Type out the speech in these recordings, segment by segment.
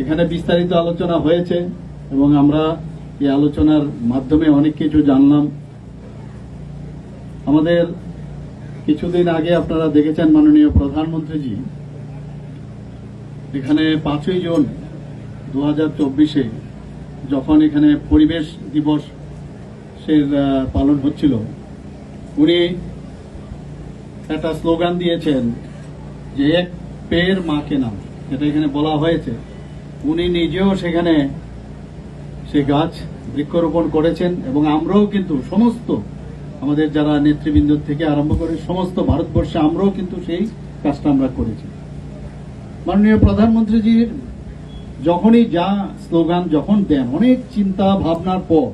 এখানে বিস্তারিত আলোচনা হয়েছে এবং আমরা এই আলোচনার মাধ্যমে অনেক কিছু জানলাম। আমাদের কিছুদিন আগে আপনারা দেখেছেন মাননীয় প্রধানমন্ত্রীজি, এখানে পাঁচই জুন দু হাজার চব্বিশে যখন এখানে পরিবেশ দিবস পালন হচ্ছিল, উনি একটা স্লোগান দিয়েছেন যে এক পের মাকে নাম এটা এখানে বলা হয়েছে। উনি নিজেও সেখানে সে গাছ বৃক্ষরোপণ করেছেন এবং আমরাও কিন্তু সমস্ত আমাদের যারা নেতৃবৃন্দ থেকে আরম্ভ করে সমস্ত ভারতবর্ষে আমরাও কিন্তু সেই কাজটা আমরা করেছি। মাননীয় প্রধানমন্ত্রীজির যখনই যা স্লোগান যখন দেন, অনেক চিন্তা ভাবনার পর,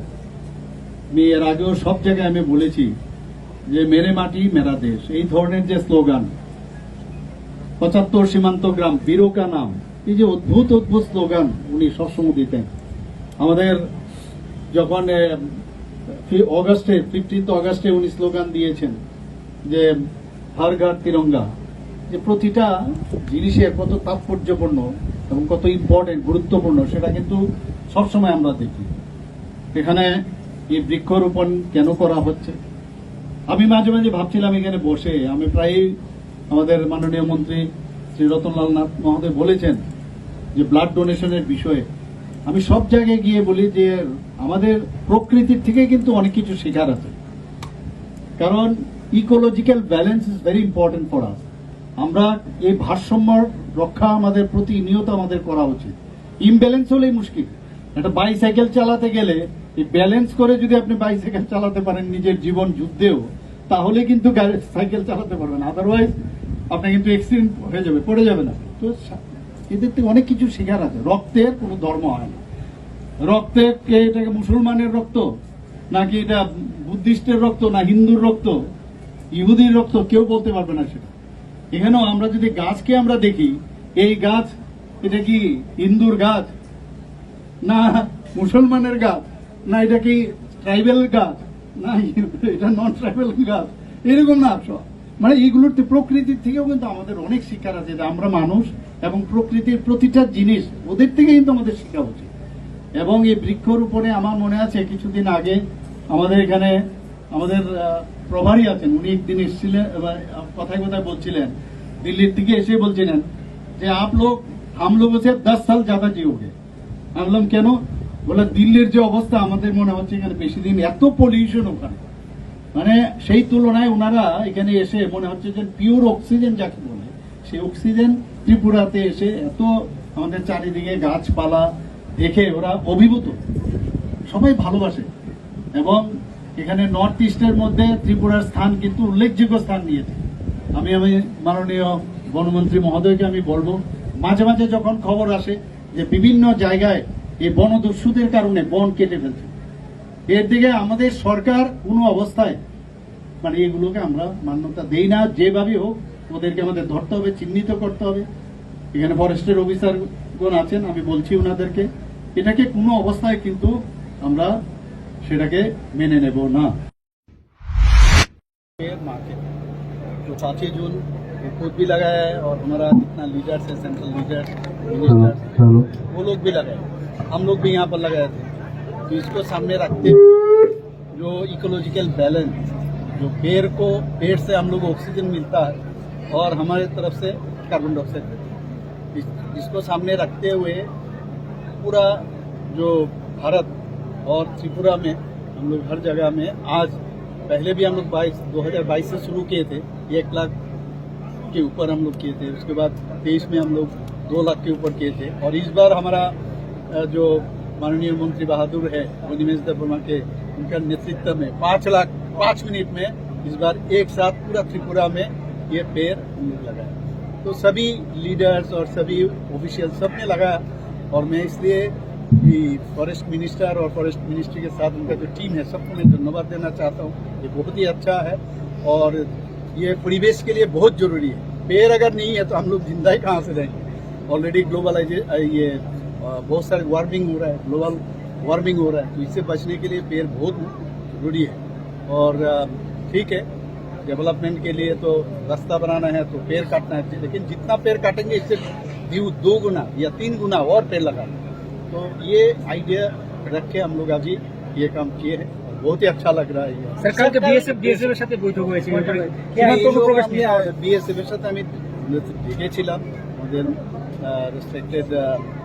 আমি এর আগেও সব জায়গায় আমি বলেছি যে মেরে মাটি, মেরা দেশ, এই ধরনের যে স্লোগান, পঁচাত্তর সীমান্ত গ্রাম, বিরোকা নাম এই যে অদ্ভুত অদ্ভুত স্লোগান উনি সবসময় দিতেন। আমাদের যখন অগাস্টে, ফিফটিন্থ অগাস্টে উনি স্লোগান দিয়েছেন যে, হর তিরঙ্গা। যে প্রতিটা জিনিসে কত তাৎপর্যপূর্ণ এবং কত ইম্পর্টেন্ট গুরুত্বপূর্ণ, সেটা কিন্তু সবসময় আমরা দেখি। এখানে এই বৃক্ষরোপণ কেন করা হচ্ছে? আমি মাঝে মাঝে ভাবছিলাম এখানে বসে। আমি প্রায়ই আমাদের মাননীয় মন্ত্রী শ্রী রতনলাল নাথ মহোদয় বলেছেন যে ব্লাড ডোনেশনের বিষয়ে, আমি সব জায়গায় গিয়ে বলি যে আমাদের প্রকৃতির থেকে কিন্তু অনেক কিছু শেখার আছে। কারণ ecological balance is very important for us আমরা এই ভারসাম্য রক্ষা আমাদের প্রতিনিয়ত আমাদের করা উচিত। ইমব্যালেন্স হলেই মুশকিল। একটা বাইসাইকেল চালাতে গেলে এই ব্যালেন্স করে যদি আপনি বাইসাইকেল চালাতে পারেন নিজের জীবন যুদ্ধেও, তাহলে কিন্তু সাইকেল চালাতে পারবেন। আদারওয়াইজ আপনি কিন্তু এক্সিডেন্ট হয়ে যাবে, পড়ে যাবে না। তো এদের থেকে অনেক কিছু শেখার আছে। রক্তের কোনো ধর্ম হয় না। রক্তে কে এটাকে মুসলমানের রক্ত, নাকি এটা বুদ্ধিস্টের রক্ত, না হিন্দুর রক্ত, ইহুদির রক্ত, কেউ বলতে পারবে না সেটা। এখানেও আমরা যদি গাছকে আমরা দেখি, এই গাছ, এটা কি হিন্দুর গাছ, না মুসলমানের গাছ, না এটা কি ট্রাইবেল গাছ, না এটা নন ট্রাইবেল গাছ, এরকম না মানে এইগুলোর প্রকৃতির থেকেও কিন্তু আমাদের অনেক শিক্ষার আছে যে আমরা মানুষ এবং প্রকৃতির প্রতিটা জিনিস ওদের থেকে কিন্তু আমাদের শেখা উচিত। এবং এই বৃক্ষরোপণে আমার মনে আছে, কিছুদিন আগে আমাদের এখানে আমাদের প্রভারী আছেন, উনি একদিন এসেছিলেন কথায় কথায় বলছিলেন, দিল্লির থেকে এসে বলছিলেন যে, আপ লোক, হাম লোক দশ সাল জাদা জিওগে আমি বললাম, কেন? বলে দিল্লির যে অবস্থা, আমাদের মনে হচ্ছে এখানে বেশি দিন এত পলিউশন ওখানে। মানে সেই তুলনায় ওনারা এখানে এসে মনে হচ্ছে যে পিওর অক্সিজেন যাকে বলে, সেই অক্সিজেন ত্রিপুরাতে এসে এত আমাদের চারিদিকে গাছপালা দেখে ওরা অভিভূত। সবাই ভালোবাসে। এবং এখানে নর্থ ইস্টের মধ্যে ত্রিপুরার স্থান কিন্তু উল্লেখযোগ্য স্থান নিয়েছে। আমি আমি মাননীয় বনমন্ত্রী মহোদয়কে আমি বলব, মাঝে মাঝে যখন খবর আসে যে বিভিন্ন জায়গায় এই বনদস্যুদের কারণে বন কেটে ফেলছে, এর দিকে আমাদের সরকার কোনো অবস্থায় মানে এগুলোকে আমরা মান্যতা দেই না যেভাবে হোক ওদেরকে আমাদের ধরতে হবে চিহ্নিত করতে হবে এখানে ফরেস্টের অফিসারগণ আছেন আমি বলছি ওনাদেরকে এটাকে কোনো অবস্থায় কিন্তু আমরা সেটাকে মেনে নেব না मार्केट जो पाँच जून वो खुद भी लगाया है और हमारा जितना लीडर्स है सेंट्रल लीडर्स मिनिस्टर्स हेलो वो लोग भी लगाए हम लोग भी यहाँ पर लगाए थे तो इसको सामने रखते हुए जो इकोलॉजिकल बैलेंस जो पेड़ को पेड़ से हम लोग को ऑक्सीजन मिलता है और हमारे तरफ़ से कार्बन डाइऑक्साइड। इस- इसको सामने रखते हुए पूरा जो भारत और त्रिपुरा में, हम लोग हर जगह में आज, पहले भी हम लोग बाईस, दो से शुरू किए थे एक लाख के ऊपर हम लोग किए थे उसके बाद तेईस में हम लोग दो लाख के ऊपर किए थे और इस बार हमारा जो माननीय मंत्री बहादुर है निमेश वर्मा के, उनका नेतृत्व में पाँच लाख, पाँच मिनट में इस बार एक साथ पूरा त्रिपुरा में ये पेड़ हम लोग लगाए। तो सभी लीडर्स और सभी ऑफिशियल सबने लगाया और मैं इसलिए फॉरेस्ट मिनिस्टर और फॉरेस्ट मिनिस्ट्री के साथ उनका जो टीम है, सबको मैं धन्यवाद देना चाहता हूँ। ये बहुत ही अच्छा है और ये परिवेश के लिए बहुत ज़रूरी है। पेड़ अगर नहीं है तो हम लोग ज़िंदा ही कहाँ से रहेंगे? ऑलरेडी ग्लोबलाइजे ये बहुत सारे वार्मिंग हो रहा है ग्लोबल वार्मिंग हो रहा है। तो इससे बचने के लिए पेड़ बहुत ज़रूरी है। और ठीक है। डेवलपमेंट के लिए तो रास्ता बनाना है तो पेड़ काटना है लेकिन जितना पेड़ काटेंगे इससे दो- दो गुना या तीन गुना और पेड़ लगा तो ये आइडिया रख के हम लोग अभी ये काम किए हैं और बहुत ही अच्छा लग रहा है ये সরকারকে বিএসএফ বিএসএফ এর সাথে বৈঠক হয়েছে সীমান্ত এই লোক প্রবেশ আমি নিয়ে বিএসএফ এর সাথে আমি দেখেছিলাম আমাদের রেসপেক্টেড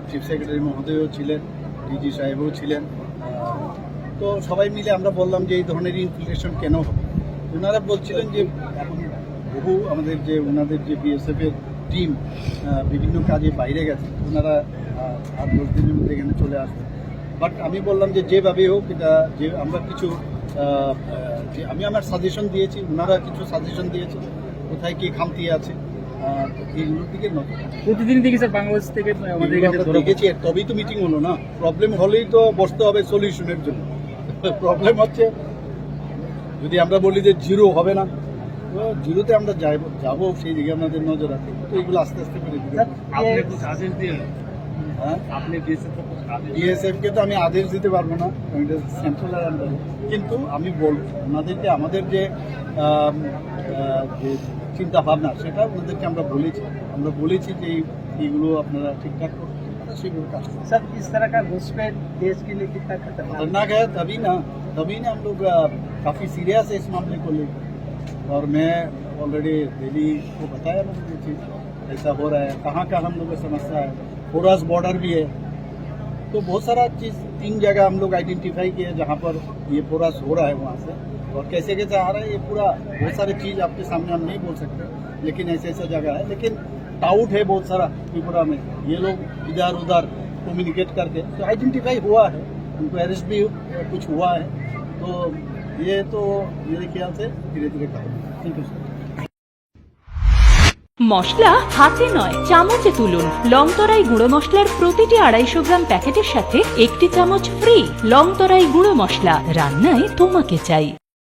চিফ সেক্রেটারি মহোদয়ও ছিলেন ডিজি সাহেবও ছিলেন আহ, তো সবাই মিলে আমরা বললাম যে এই ধরনের ইনফিলেশন কেন হবে ওনারা বলছিলেন যে বহু আমাদের যে ওনাদের যে বিএসএফ এর টিম বিভিন্ন কাজে বাইরে গেছে। ওনারা আট দশ দিনের মধ্যে এখানে চলে আসবে। বাট আমি বললাম যে যেভাবে হোক এটা যে আমরা কিছু যে আমি আমার সাজেশন দিয়েছি ওনারা কিছু সাজেশন দিয়েছে কোথায় কি খামতি আছে এইগুলোর দিকে নজর প্রতিদিন দেখি স্যার বাংলাদেশ থেকে আমাদের এখানে দেখেছি তবেই তো মিটিং হলো না। প্রবলেম হলেই তো বসতে হবে সলিউশনের জন্য। প্রবলেম হচ্ছে যদি আমরা বলি যে জিরো হবে না তো জিরোতে আমরা যাইব যাবো সেই দিকে আমাদের নজর রাখি তো এগুলো আস্তে আস্তে করে দিতে হবে। আপনি कुछ आदेश दिए হ্যাঁ আপনি বিএসএফ को कुछ आदेश বিএসএফ কে তো আমি আদেশ দিতে পারবো না কারণ এটা সেন্ট্রালের আন্ডারে কিন্তু আমি বলবো ওনাদেরকে আমাদের যে আম, আহ, যে চিন্তা ভাবনা সেটা ওনাদেরকে আমরা বলেছি আমরা বলেছি যে এই- এইগুলো আপনারা ঠিকঠাক করুন তারা সেগুলো কাজ করুন सर इस तरह का घुसपैठ देश के लिए कितना खतरनाक खतरनाक है तभी ना तभी ना हम लोग काफ़ी सीरियस है इस मामले को लेकर। और मैं ऑलरेडी दिल्ली को बताया मैंने ये चीज़, ऐसा हो रहा है, कहाँ का हम लोग समस्या है। पोरस बॉर्डर भी है। तो बहुत सारा चीज़, तीन जगह हम लोग आइडेंटिफाई किए जहाँ पर ये पोरस हो रहा है वहाँ से। और कैसे कैसे आ रहा है, ये पूरा बहुत सारी चीज़ आपके सामने हम नहीं बोल सकते, लेकिन ऐसे ऐसा जगह है। लेकिन टाउट है बहुत सारा त्रिपुरा में। ये लोग इधर उधर कम्युनिकेट करके तो आइडेंटिफाई हुआ है। उनको अरेस्ट भी कुछ हुआ है। तो ये तो मेरे ख्याल से धीरे धीरे करेंगे थैंक यू सर মশলা হাতে নয় চামচে তুলুন লংতরাই গুঁড়ো মশলার প্রতিটি আড়াইশো গ্রাম প্যাকেটের সাথে একটি চামচ ফ্রি লংতরাই গুঁড়ো মশলা রান্নায় তোমাকে চাই